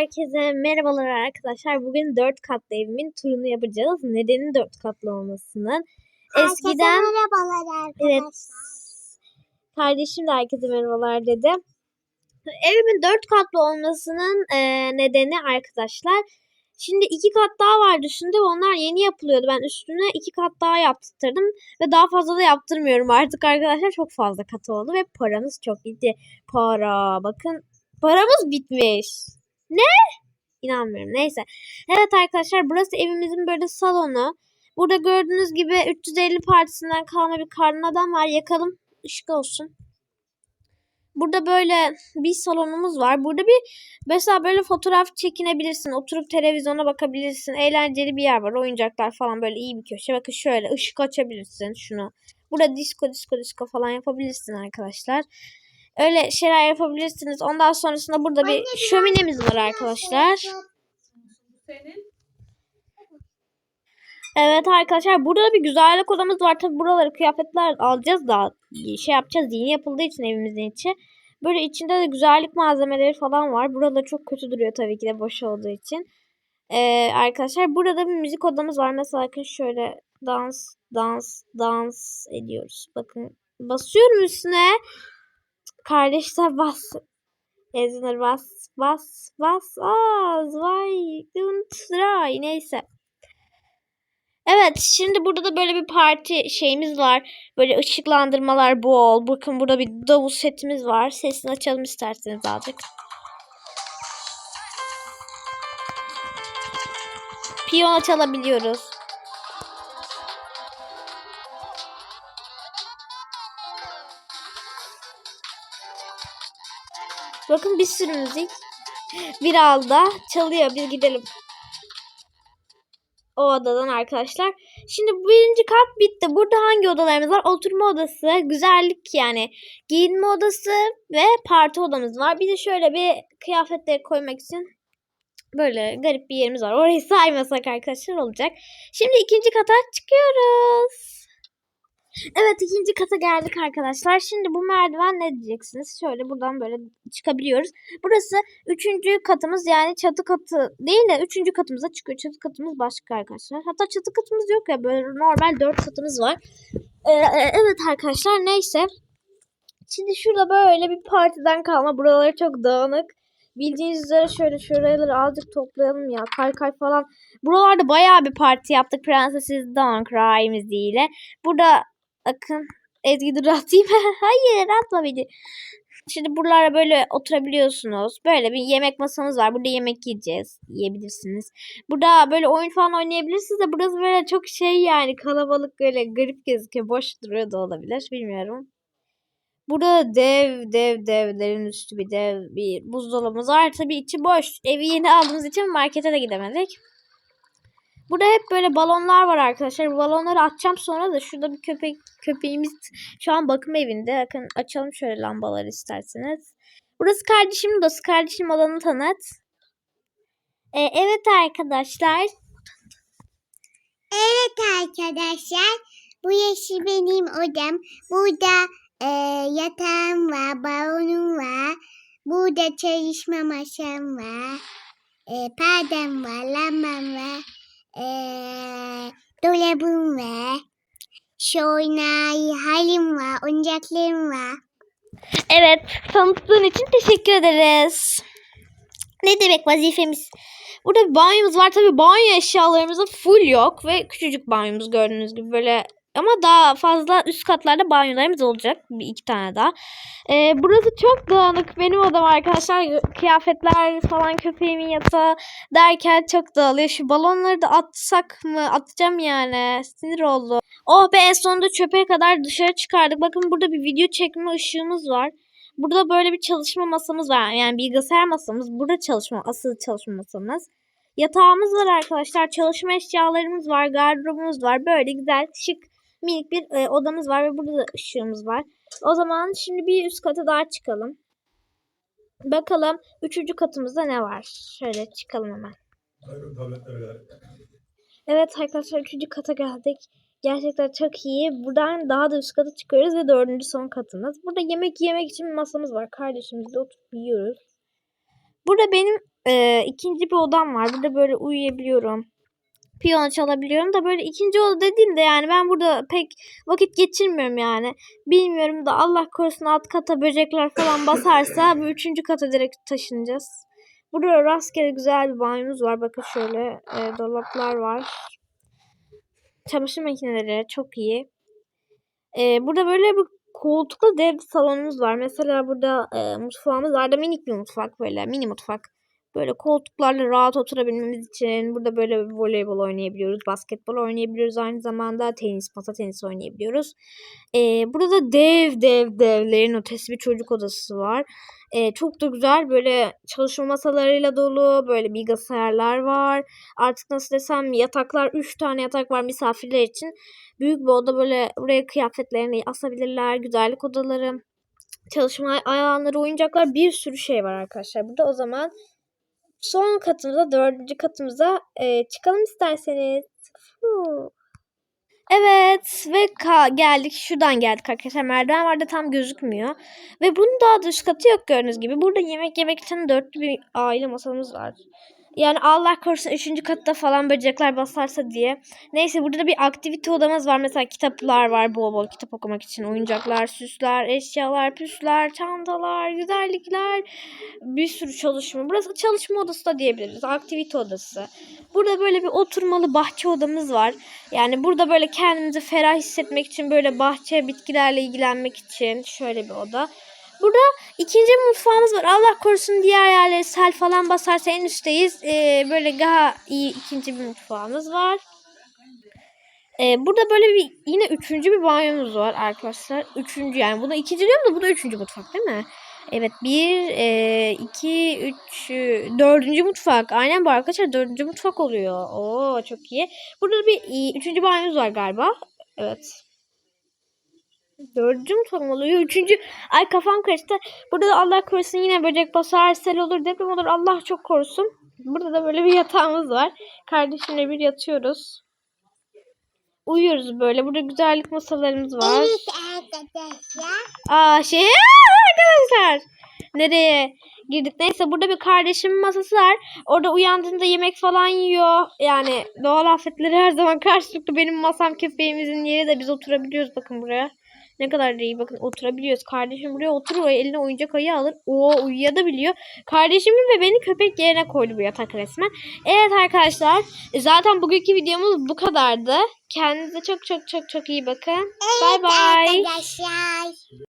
Herkese merhabalar arkadaşlar. Bugün 4 katlı evimin turunu yapacağız. Nedeni 4 katlı olmasının. Eskiden Herkese merhabalar arkadaşlar. evet kardeşim de herkese merhabalar dedi. Evimin 4 katlı olmasının e, nedeni arkadaşlar. Şimdi iki kat daha vardı üstünde onlar yeni yapılıyordu. Ben üstüne iki kat daha yaptırdım ve daha fazla da yaptırmıyorum artık arkadaşlar. Çok fazla kat oldu ve paramız çok gitti. Para bakın paramız bitmiş. Ne? İnanmıyorum. Neyse. Evet arkadaşlar burası evimizin böyle salonu. Burada gördüğünüz gibi 350 partisinden kalma bir karnı adam var. Yakalım. Işık olsun. Burada böyle bir salonumuz var. Burada bir mesela böyle fotoğraf çekinebilirsin. Oturup televizyona bakabilirsin. Eğlenceli bir yer var. Oyuncaklar falan böyle iyi bir köşe. Bakın şöyle ışık açabilirsin şunu. Burada disco disco disco falan yapabilirsin arkadaşlar. Öyle şeyler yapabilirsiniz. Ondan sonrasında burada bir şöminemiz var arkadaşlar. Senin Evet arkadaşlar burada da bir güzellik odamız var. Tabi buraları kıyafetler alacağız da şey yapacağız. Yeni yapıldığı için evimizin içi. Böyle içinde de güzellik malzemeleri falan var. Burada çok kötü duruyor tabii ki de boş olduğu için. Ee, arkadaşlar burada bir müzik odamız var. Mesela bakın şöyle dans dans dans ediyoruz. Bakın basıyorum üstüne. Kardeşler bas. Eznur bas bas bas az vay und drei neyse. Evet şimdi burada da böyle bir parti şeyimiz var. Böyle ışıklandırmalar bol. Bakın burada bir davul setimiz var. Sesini açalım isterseniz azıcık. Piyano çalabiliyoruz. Bakın bir sürü müzik. Bir alda çalıyor. Biz gidelim. O odadan arkadaşlar. Şimdi birinci kat bitti. Burada hangi odalarımız var? Oturma odası, güzellik yani giyinme odası ve parti odamız var. Bir de şöyle bir kıyafetleri koymak için böyle garip bir yerimiz var. Orayı saymasak arkadaşlar olacak. Şimdi ikinci kata çıkıyoruz. Evet ikinci kata geldik arkadaşlar. Şimdi bu merdiven ne diyeceksiniz? Şöyle buradan böyle çıkabiliyoruz. Burası üçüncü katımız yani çatı katı değil de üçüncü katımıza çıkıyor. Çatı katımız başka arkadaşlar. Hatta çatı katımız yok ya böyle normal dört katımız var. Ee, evet arkadaşlar neyse. Şimdi şurada böyle bir partiden kalma. Buraları çok dağınık. Bildiğiniz üzere şöyle şuraları azıcık toplayalım ya. Kay kay falan. Buralarda bayağı bir parti yaptık. Prenses Don't Cry müziğiyle. Burada Akın. Ezgi dur atayım. Hayır atma beni. Şimdi buralara böyle oturabiliyorsunuz. Böyle bir yemek masamız var. Burada yemek yiyeceğiz. Yiyebilirsiniz. Burada böyle oyun falan oynayabilirsiniz de burası böyle çok şey yani kalabalık böyle garip gözüküyor. Boş duruyor da olabilir. Bilmiyorum. Burada dev dev devlerin üstü bir dev bir buzdolabımız var. Tabii içi boş. Evi yeni aldığımız için markete de gidemedik. Burada hep böyle balonlar var arkadaşlar. Bu balonları atacağım sonra da şurada bir köpek köpeğimiz şu an bakım evinde. Bakın açalım şöyle lambaları isterseniz. Burası kardeşim odası. Kardeşim odanı tanıt. Ee, evet arkadaşlar. Evet arkadaşlar. Bu yeşil benim odam. Burada e, yatağım var, balonum var. Burada çalışma masam var. E, perdem var, lambam var. E, dolabım var. Şoynay halim var, oyuncaklarım var. Evet tanıttığın için teşekkür ederiz. Ne demek vazifemiz? Burada bir banyomuz var. Tabii banyo eşyalarımızda full yok. Ve küçücük banyomuz gördüğünüz gibi böyle ama daha fazla üst katlarda banyolarımız olacak. Bir iki tane daha. Ee, burası çok dağınık. Benim odam arkadaşlar. Kıyafetler falan köpeğimin yatağı derken çok dağılıyor. Şu balonları da atsak mı? Atacağım yani. Sinir oldu. Oh be en sonunda çöpe kadar dışarı çıkardık. Bakın burada bir video çekme ışığımız var. Burada böyle bir çalışma masamız var. Yani bilgisayar masamız. Burada çalışma, asıl çalışma masamız. Yatağımız var arkadaşlar. Çalışma eşyalarımız var. Gardırobumuz var. Böyle güzel şık minik bir e, odamız var ve burada da ışığımız var. O zaman şimdi bir üst kata daha çıkalım. Bakalım üçüncü katımızda ne var? Şöyle çıkalım hemen. Evet arkadaşlar üçüncü kata geldik. Gerçekten çok iyi. Buradan daha da üst kata çıkıyoruz ve dördüncü son katımız. Burada yemek yemek için bir masamız var. Kardeşimizle oturup yiyoruz. Burada benim e, ikinci bir odam var. Burada böyle uyuyabiliyorum. Piyano çalabiliyorum da böyle ikinci oda dediğimde yani ben burada pek vakit geçirmiyorum yani. Bilmiyorum da Allah korusun alt kata böcekler falan basarsa bu üçüncü kata direkt taşınacağız. Burada rastgele güzel bir banyomuz var. Bakın şöyle e, dolaplar var. Çamaşır makineleri çok iyi. E, burada böyle bir koltuklu dev salonumuz var. Mesela burada e, mutfağımız var da minik bir mutfak böyle mini mutfak. Böyle koltuklarla rahat oturabilmemiz için burada böyle voleybol oynayabiliyoruz. Basketbol oynayabiliyoruz. Aynı zamanda tenis, masa tenisi oynayabiliyoruz. Ee, burada da dev dev devlerin ötesi bir çocuk odası var. Ee, çok da güzel böyle çalışma masalarıyla dolu. Böyle bilgisayarlar var. Artık nasıl desem yataklar 3 tane yatak var misafirler için. Büyük bir oda böyle buraya kıyafetlerini asabilirler. Güzellik odaları. Çalışma alanları, oyuncaklar bir sürü şey var arkadaşlar. Burada o zaman son katımıza, dördüncü katımıza e, çıkalım isterseniz. Evet ve geldik şuradan geldik arkadaşlar. Merdiven var da tam gözükmüyor. Ve bunun daha dış katı yok gördüğünüz gibi. Burada yemek yemek için dörtlü bir aile masamız var. Yani Allah korusun üçüncü katta falan böcekler basarsa diye. Neyse burada da bir aktivite odamız var. Mesela kitaplar var bol bol kitap okumak için. Oyuncaklar, süsler, eşyalar, püsler, çantalar, güzellikler. Bir sürü çalışma. Burası çalışma odası da diyebiliriz. Aktivite odası. Burada böyle bir oturmalı bahçe odamız var. Yani burada böyle kendimizi ferah hissetmek için böyle bahçe bitkilerle ilgilenmek için şöyle bir oda. Burada ikinci bir mutfağımız var. Allah korusun diğer yerlere sel falan basarsa en üstteyiz. Ee, böyle daha iyi ikinci bir mutfağımız var. Ee, burada böyle bir yine üçüncü bir banyomuz var arkadaşlar. Üçüncü yani. Bunu ikinci diyorum da bu da üçüncü mutfak değil mi? Evet bir, e, iki, üç, e, dördüncü mutfak. Aynen bu arkadaşlar dördüncü mutfak oluyor. Oo çok iyi. Burada bir e, üçüncü banyomuz var galiba. Evet. Dördüncü mutfak mı oluyor? Üçüncü. Ay kafam karıştı. Burada da Allah korusun yine böcek basar, sel olur, deprem olur. Allah çok korusun. Burada da böyle bir yatağımız var. Kardeşimle bir yatıyoruz. Uyuyoruz böyle. Burada güzellik masalarımız var. Evet arkadaşlar. Aa şey arkadaşlar. Nereye girdik? Neyse burada bir kardeşimin masası var. Orada uyandığında yemek falan yiyor. Yani doğal afetleri her zaman karşılıklı. Benim masam köpeğimizin yeri de biz oturabiliyoruz bakın buraya. Ne kadar da iyi bakın oturabiliyoruz. Kardeşim buraya oturuyor eline oyuncak ayı alır. O uyuyabiliyor. Kardeşimin ve beni köpek yerine koydu bu yatak resmen. Evet arkadaşlar zaten bugünkü videomuz bu kadardı. Kendinize çok çok çok çok iyi bakın. Bye. arkadaşlar.